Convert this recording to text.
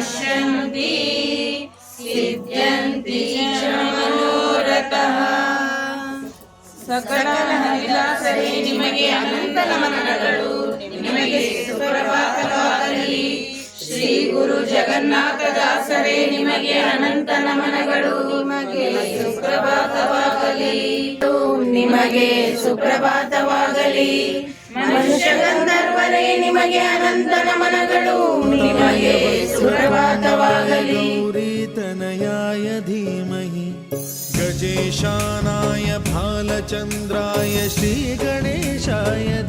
ಪ್ರಣಶ್ಯಂತಿ ಸಿದ್ಧ್ಯಂತಿ ಚ ಮನೋರಥಃ ಸಕಲ ಹರಿದಾಸರೇ ನಿಮಗೆ ಅನಂತ ನಮನಗಳು ನಿಮಗೆ ಸುಪ್ರಭಾತವಾಗಲಿ ಶ್ರೀ ಗುರು ಜಗನ್ನಾಥದಾಸರೇ ನಿಮಗೆ ಅನಂತ ನಮನಗಳು ನಿಮಗೆ ಸುಪ್ರಭಾತವಾಗಲಿ ನಿಮಗೆ ಸುಪ್ರಭಾತವಾಗಲಿ ಮನುಷ್ಯ ಗಂಧರ್ವರೇ ನಿಮಗೆ ಅನಂತ ನಮನಗಳು धीमहि। गजेशानाय भालचन्द्राय श्रीगणेशाय